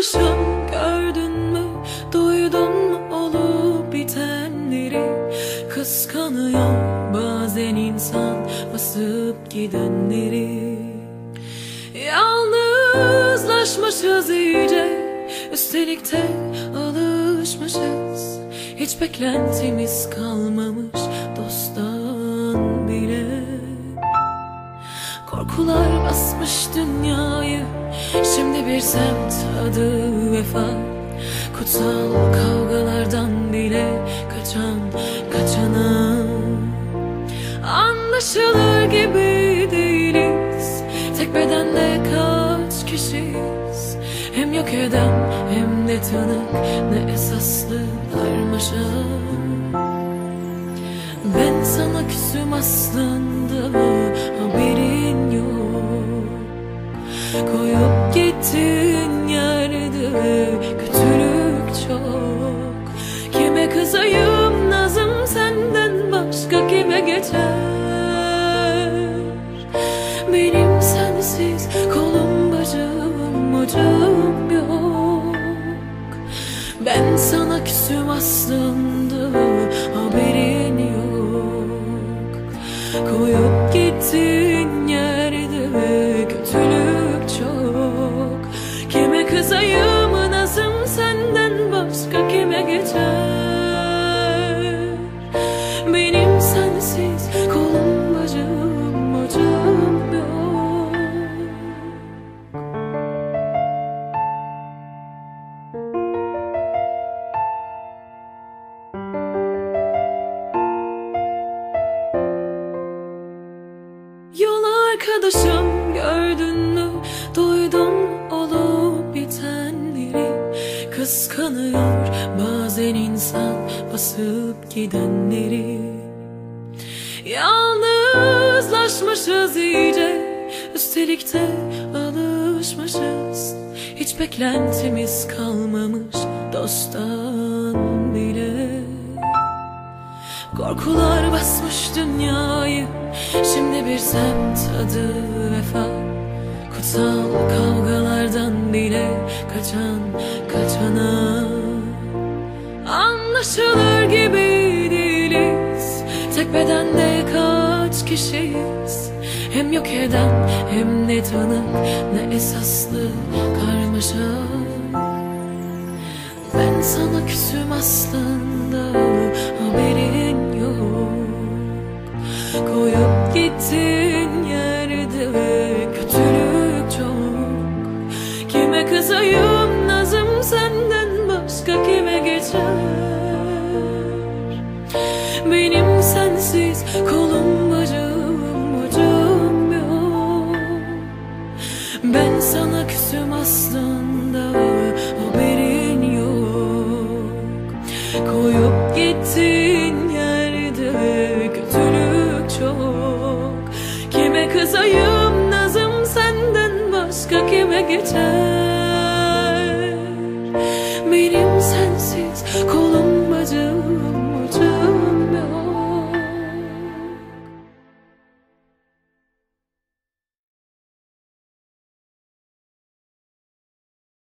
bakışım gördün mü? Duydun mu olup bitenleri? Kıskanıyor bazen insan basıp gidenleri. Yalnızlaşmışız iyice üstelik de alışmışız. Hiç beklentimiz kalmamış dosttan bile. Korkular basmış dünyayı. Şimdi bir semt adı vefa. Kutsal kavgalardan bile kaçan kaçana. Anlaşılır gibi değiliz. Tek bedende kaç kişiyiz? Hem yok eden hem de tanık. Ne esaslı karmaşa Ben sana küsüm aslında Ben sana küsüm aslında haberin yok. Koyup gittin arkadaşım gördün mü? Duydum olup bitenleri. Kıskanıyor bazen insan basıp gidenleri. Yalnızlaşmışız iyice Üstelik de alışmışız. Hiç beklentimiz kalmamış dosttan bile. Korkular basmış dünyayı bir semt adı vefa. Kutsal kavgalardan bile kaçan kaçana. Anlaşılır gibi değiliz. Tek bedende kaç kişiyiz? Hem yok eden hem ne tanık ne esaslı karmaşa. Ben sana küsüm aslında Koyup gittin yerde kötülük çok. Kime kızayım nazım senden başka kime geçer? Benim sensiz kolum bacağım ocağım yok. Ben sana küsüm aslında haberin yok. Koyup gittin geçer Benim sensiz kolay